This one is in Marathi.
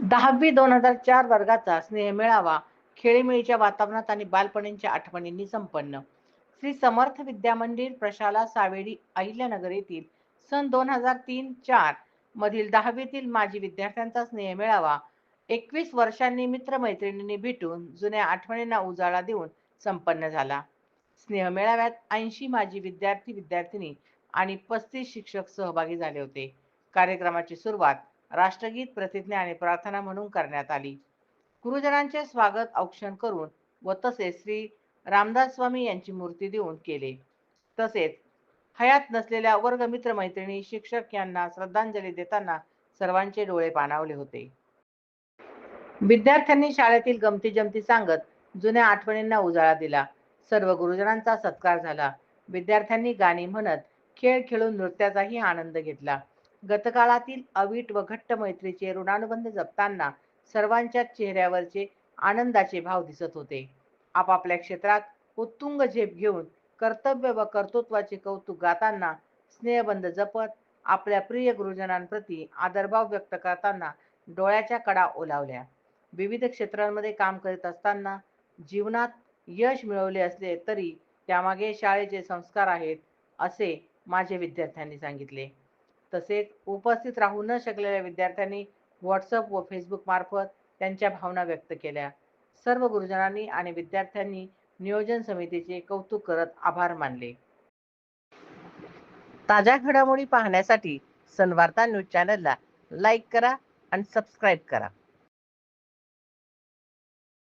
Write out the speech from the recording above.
दहावी दोन हजार चार वर्गाचा स्नेहमेळावा खेळीमेळीच्या वातावरणात आणि बालपणींच्या आठवणींनी संपन्न. श्री समर्थ विद्या मंदिर प्रशाला सावेडी अहिल्यानगर येथील सन दोन हजार तीन चार मधील दहावीतील माजी विद्यार्थ्यांचा स्नेहमेळावा एकवीस वर्षांनी मित्रमैत्रिणींनी भेटून जुन्या आठवणींना उजाळा देऊन संपन्न झाला. स्नेहमेळाव्यात ऐंशी माजी विद्यार्थी विद्यार्थिनी आणि पस्तीस शिक्षक सहभागी झाले होते. कार्यक्रमाची सुरुवात राष्ट्रगीत प्रतिज्ञा आणि प्रार्थना म्हणून करण्यात आली. गुरुजनांचे स्वागत औक्षण करून व तसेच श्री रामदास स्वामी यांची मूर्ती देऊन केले. तसेच हयात नसलेल्या वर्ग मित्र मैत्रिणी शिक्षक यांना श्रद्धांजली देताना सर्वांचे डोळे पाणावले होते. विद्यार्थ्यांनी शाळेतील गमती जमती सांगत जुन्या आठवणींना उजाळा दिला. सर्व गुरुजनांचा सत्कार झाला. विद्यार्थ्यांनी गाणी म्हणत खेळ खेळून नृत्याचाही आनंद घेतला. गतकाळातील अवीट व घट्ट मैत्रीचे ऋणानुबंध जपताना सर्वांच्या चेहऱ्यावरचे आनंदाचे भाव दिसत होते. आपापल्या क्षेत्रात उत्तुंग झेप घेऊन कर्तव्य व कर्तृत्वाचे कौतुक गाताना स्नेहबंध जपत आपल्या प्रिय गुरुजनांप्रती आदरभाव व्यक्त करताना डोळ्याच्या कडा ओलावल्या. विविध क्षेत्रांमध्ये काम करीत असताना जीवनात यश मिळवले असले तरी त्यामागे शाळेचे संस्कार आहेत असे माझे विद्यार्थ्यांनी सांगितले. तसेच उपस्थित राहू न शकलेल्या विद्यार्थ्यांनी व्हॉट्सअप व फेसबुक मार्फत त्यांच्या भावना व्यक्त केल्या. सर्व गुरुजनांनी आणि विद्यार्थ्यांनी नियोजन समितीचे कौतुक करत आभार मानले. ताज्या घडामोडी पाहण्यासाठी सनवार्ता न्यूज चॅनलला लाईक करा आणि सबस्क्राईब करा.